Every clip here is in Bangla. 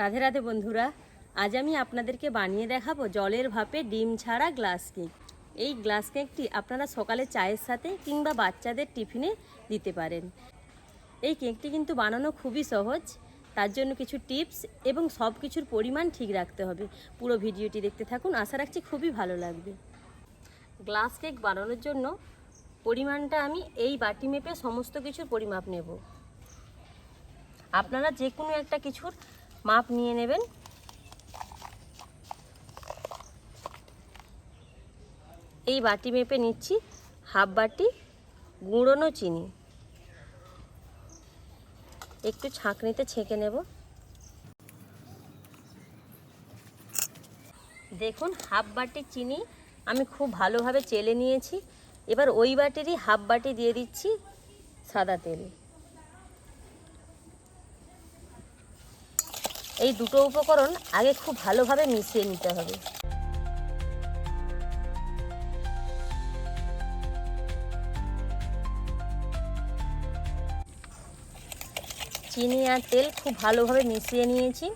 রাধে রাধে বন্ধুরা, আজ আমি আপনাদেরকে বানিয়ে দেখাবো জলের ভাপে ডিম ছাড়া গ্লাস কেক এই গ্লাস কেকটি আপনারা সকালে চায়ের সাথে কিংবা বাচ্চাদের টিফিনে দিতে পারেন। এই কেকটি কিন্তু বানানো খুবই সহজ, তার জন্য কিছু টিপস এবং সব কিছুর পরিমাণ ঠিক রাখতে হবে। পুরো ভিডিওটি দেখতে থাকুন, আশা রাখছি খুবই ভালো লাগবে। গ্লাস কেক বানানোর জন্য পরিমাণটা আমি এই বাটি মেপে সমস্ত কিছুর পরিমাপ নেব। আপনারা যে কোনো একটা কিছুর মাপ নিয়ে নেবেন। এই বাটি মেপে নিচ্ছি, হাফ বাটি গুঁড়োনো চিনি। একটু ছাঁকনিতে ছেঁকে নেব। দেখুন, হাফ বাটি চিনি আমি খুব ভালোভাবে চেলে নিয়েছি। এবার ওই বাটিরই হাফ বাটি দিয়ে দিচ্ছি সাদা তেল। এই দুটো উপকরণ আগে খুব ভালোভাবে মিশিয়ে নিতে হবে। চিনি আর তেল খুব ভালোভাবে মিশিয়ে নিয়েছি।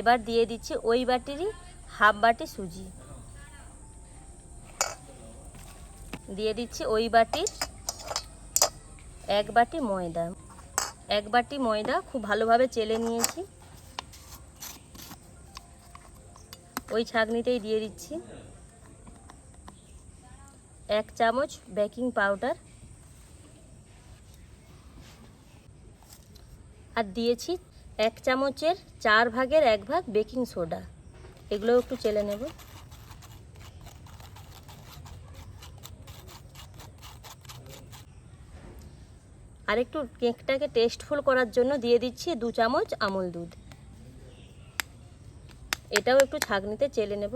এবার দিয়ে দিচ্ছি ওই বাটিরই হাফ বাটি সুজি। দিয়ে দিচ্ছি ওই বাটির এক বাটি ময়দা। এক বাটি ময়দা খুব ভালোভাবে চেলে নিয়েছি। ওই ছাঁকনিতেই দিয়ে দিচ্ছি। এক চামচ বেকিং পাউডার। আর দিয়েছি এক চামচের চার ভাগের এক ভাগ বেকিং সোডা। এগুলো একটু চেলে নেব। আর একটু কেকটাকে টেস্টফুল করার জন্য দিয়ে দিচ্ছি দু চামচ আমল দুধ। এটাও একটু ছাঁকনিতে চেলে নেব।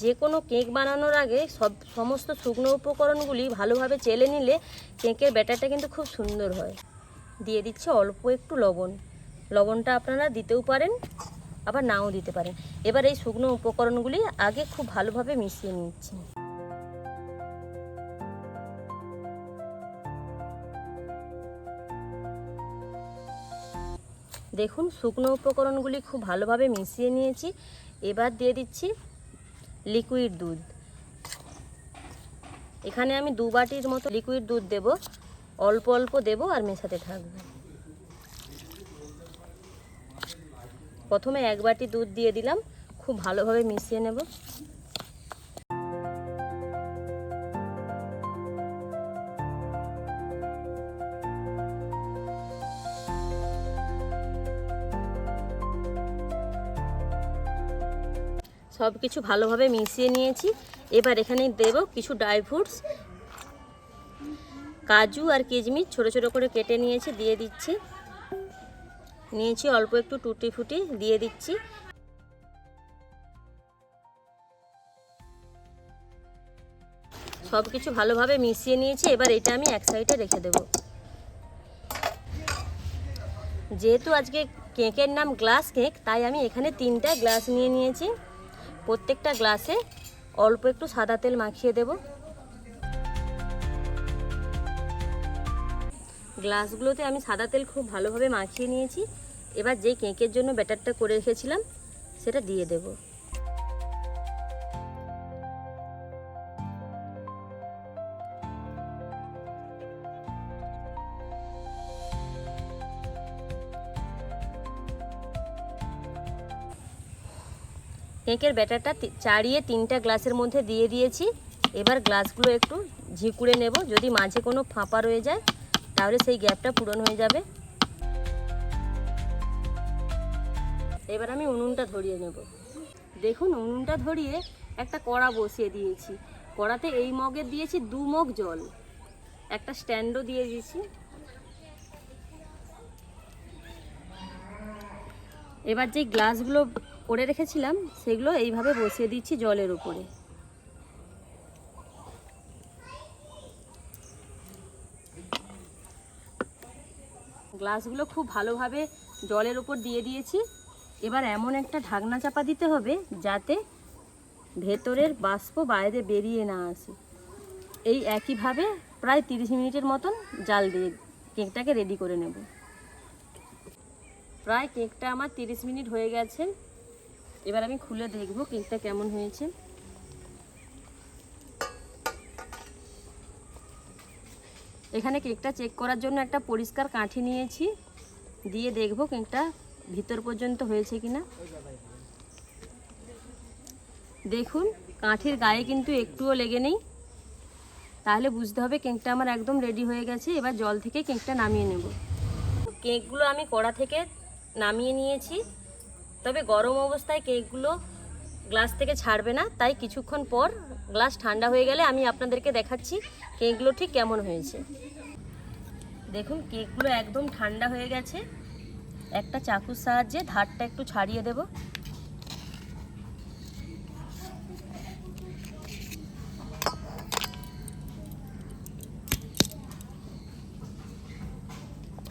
যে কোনো কেক বানানোর আগে সব সমস্ত শুকনো উপকরণগুলি ভালোভাবে চেলে নিলে কেকের ব্যাটারটা কিন্তু খুব সুন্দর হয়। দিয়ে দিচ্ছে অল্প একটু লবণ। লবণটা আপনারা দিতেও পারেন, আবার নাও দিতে পারেন। এবার এই শুকনো উপকরণগুলি আগে খুব ভালোভাবে মিশিয়ে নিচ্ছি। দেখুন, শুকনো উপকরণগুলি খুব ভালোভাবে মিশিয়ে নিয়েছি। এবার দিয়ে দিচ্ছি লিকুইড দুধ। এখানে আমি দু বাটির মতো লিকুইড দুধ দেব। অল্প অল্প দেব আর মেশাতে থাকব। প্রথমে এক বাটি দুধ দিয়ে দিলাম। খুব ভালোভাবে মিশিয়ে নেব। সব কিছু ভালোভাবে মিশিয়ে নিয়েছি। এবার এখানে দেব কিছু ড্রাই ফ্রুটস কাজু আর কিশমিশ ছোট ছোট করে কেটে নিয়েছি, দিয়ে দিচ্ছি। নিয়েছি অল্প একটু টুটি ফুটি, দিয়ে দিচ্ছি। সব কিছু ভালোভাবে মিশিয়ে নিয়েছি, এবার এটা আমি এক সাইডে রেখে দেব। যেহেতু আজকে কেকের নাম গ্লাস কেক, তাই আমি এখানে তিনটা গ্লাস নিয়ে নিয়েছি। প্রত্যেকটা গ্লাসে অল্প একটু সাদা তেল মাখিয়ে দেব। গ্লাসগুলোতে আমি সাদা তেল খুব ভালোভাবে মাখিয়ে নিয়েছি। এবার যে কেকের জন্য ব্যাটারটা করে রেখেছিলাম, সেটা দিয়ে দেব। কেকের ব্যাটারটা চাড়িয়ে তিনটা গ্লাসের মধ্যে দিয়ে দিয়েছি। এবার গ্লাসগুলো একটু ঝিকুড়ে নেব। যদি মাঝে কোনো ফাঁপা রয়ে যায়, তাহলে সেই গ্যাপটা পূরণ হয়ে যাবে। এবার আমি উনুনটা ধরিয়ে নেব। দেখুন, উনুনটা ধরিয়ে একটা কড়া বসিয়ে দিয়েছি। কড়াতে এই মগে দিয়েছি দু মগ জল। একটা স্ট্যান্ডও দিয়ে দিয়েছি। এবার যে গ্লাসগুলো করে রেখেছিলাম, সেগুলো এইভাবে বসিয়ে দিচ্ছি জলের উপরে। গ্লাসগুলো খুব ভালোভাবে জলের উপর দিয়ে দিয়েছি। এবার এমন একটা ঢাকনা চাপা দিতে হবে যাতে ভেতরের বাষ্প বাইরে বেরিয়ে না আসে। এই একইভাবে প্রায় তিরিশ মিনিটের মতন জাল দিয়ে কেকটাকে রেডি করে নেব। প্রায় কেকটা আমার তিরিশ মিনিট হয়ে গেছে। এবার আমি খুলে দেখব কেকটা কেমন হয়েছে। এখানে কেকটা চেক করার জন্য একটা পরিষ্কার কাঠি নিয়েছি। দিয়ে দেখব কেকটা ভিতর পর্যন্ত হয়েছে কিনা। দেখুন, কাঠির গায়ে কিন্তু একটুও লেগে নেই। তাহলে বুঝতে হবে কেকটা আমার একদম রেডি হয়ে গেছে। এবার জল থেকে কেকটা নামিয়ে নেব। কেকগুলো আমি কড়া থেকে নামিয়ে নিয়েছি। তবে গরম অবস্থায় কেকগুলো গ্লাস থেকে ছাড়বে না, তাই কিছুক্ষণ পর গ্লাস ঠান্ডা হয়ে গেলে আমি আপনাদেরকে দেখাচ্ছি কেকগুলো ঠিক কেমন হয়েছে। দেখুন, কেকগুলো একদম ঠান্ডা হয়ে গেছে। একটা চাকুর সাহায্যে ধারটা একটু ছাড়িয়ে দেব।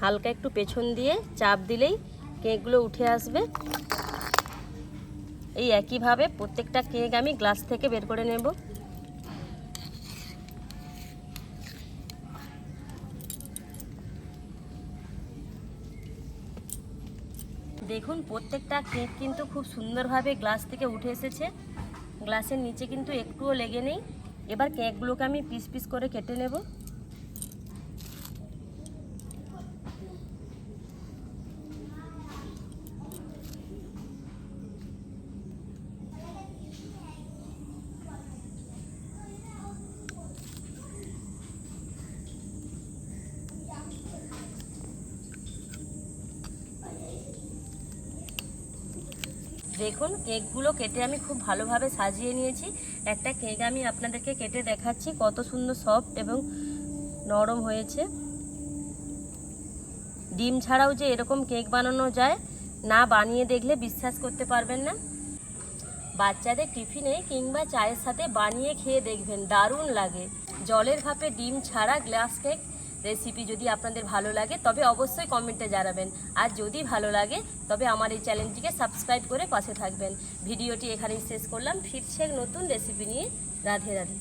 হালকা একটু পেছন দিয়ে চাপ দিলেই কেকগুলো উঠে আসবে। এই একইভাবে প্রত্যেকটা কেক আমি গ্লাস থেকে বের করে নেব। দেখুন, প্রত্যেকটা কেক কিন্তু খুব সুন্দরভাবে গ্লাস থেকে উঠে এসেছে। গ্লাসের নিচে কিন্তু একটুও লেগে নেই। এবার কেকগুলোকে আমি পিস পিস করে কেটে নেব। দেখুন, কেকগুলো কেটে আমি খুব ভালোভাবে সাজিয়ে নিয়েছি। একটা কেক আমি আপনাদেরকে কেটে দেখাচ্ছি, কত সুন্দর সফট এবং নরম হয়েছে। ডিম ছাড়াও যে এরকম কেক বানানো যায়, না বানিয়ে দেখলে বিশ্বাস করতে পারবেন না। বাচ্চাদের টিফিনে কিংবা চায়ের সাথে বানিয়ে খেয়ে দেখবেন, দারুণ লাগে। জলের ভাপে ডিম ছাড়া গ্লাস কেক রেসিপি যদি আপনাদের ভালো লাগে, তবে অবশ্যই কমেন্টে জানাবেন। আর যদি ভালো লাগে, তবে আমার এই চ্যানেলটিকে সাবস্ক্রাইব করে পাশে থাকবেন। ভিডিওটি এখানেই শেষ করলাম। ফিরছে নতুন রেসিপি নিয়ে। রাধে রাধে।